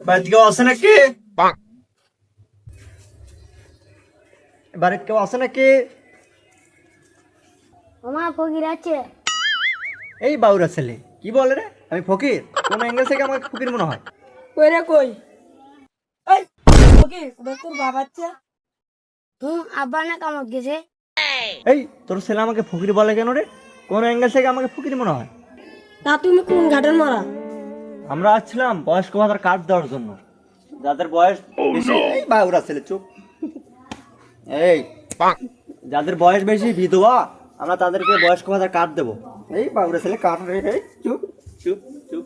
বাড়িতে কেউ আছে নাকি বাড়িতে কেউ আছে নাকি আমার ফকির আছে এই বাউরা ছেলে কি বলে রে আমি ফকির কোন অ্যাঙ্গেল থেকে আমাকে ফকির মনে হয় কই রে কই এই ওটা তোর বাবাচ্ছে হুম আব্বা না কামত গেছে এই তোর ছেলে আমাকে ফকির বলে কেন রে? কোন অ্যাঙ্গেল থেকে আমাকে ফকির মনে হয়? তা তুমি কোন ঘাটের মারা? আমরা আসছিলাম বয়স্ক ভাতার কার্ড দেওয়ার জন্য। যাদের বয়স বেশি এই বাউরা ছেলে চুপ। এই যাদের বয়স বেশি বিধবা আমরা তাদেরকে বয়স্ক ভাতার কার্ড দেবো। এই বাউরা ছেলে কার্ড রে এই চুপ চুপ চুপ।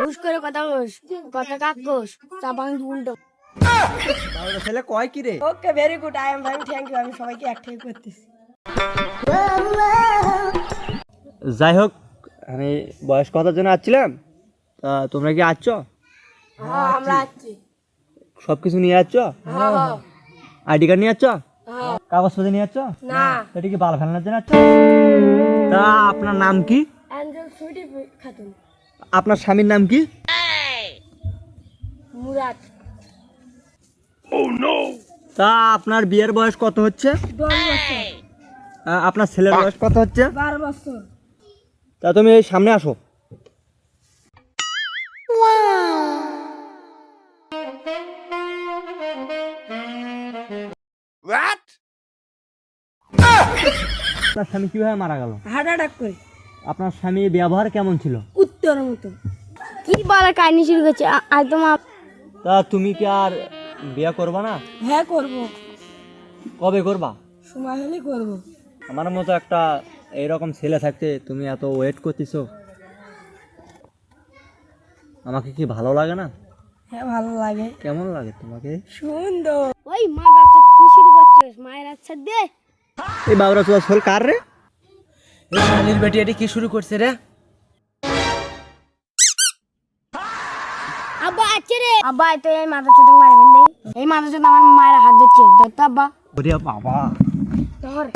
হুস করে কথা কোস কথা কাক কোস চাপাং উল্টো। বাউরা ছেলে কয় কি রে? Okay very good I am very thank you আমি সবাইকে একটাই করতেছি। যাই হোক আমি বয়স্ক ভাতার জন্য আসছিলাম? তা তোমরা কি আসছো? হ্যাঁ আমরা আছি সব কিছু নিয়ে যাচ্ছ হ্যাঁ হ্যাঁ। আইডি কার্ড নিয়ে যাচ্ছ হ্যাঁ। কাগজপত্র নিয়ে যাচ্ছ না। সেটা কি বাল ফেলানোর জন্য যাচ্ছ তা আপনার নাম কি? আপনার স্বামীর নাম কি? মুরাদ। তা আপনার বিয়ের বয়স কত হচ্ছে? আপনার ছেলের বয়স কত হচ্ছে? বারো বছর। তা তুমি এই সামনে আসো। আপনার স্বামী কীভাবে মারা গেল? হার্ট অ্যাটাক করে। আপনার স্বামীর ব্যবহার কেমন ছিল? উত্তর মতো। কি বলার কাহিনী শুরু করছে? তোমার তা তুমি কি আর বিয়ে করবা না? হ্যাঁ করব। কবে করবা? সময় হলে করব। আমার মতো একটা এইরকম ছেলে থাকতে তুমি এত ওয়েট করতেছো আমাকে কি ভালো লাগে না? হ্যাঁ ভালো লাগে। কেমন লাগে তোমাকে? সুন্দর। ওই মা বাচ্চা কি শুরু করছিস? মায়ের আচ্ছা দে। এই বাবরা চুয়া শোল কার রে? এই শালির বেটি এটি কি শুরু করছে রে? আব্বা আছে রে। আব্বা তো এই মাথা চোদক মারবেন এই মাথা চোদ আমার মায়ের হাত দিচ্ছে ধরতো আব্বা। বাবা। ধর।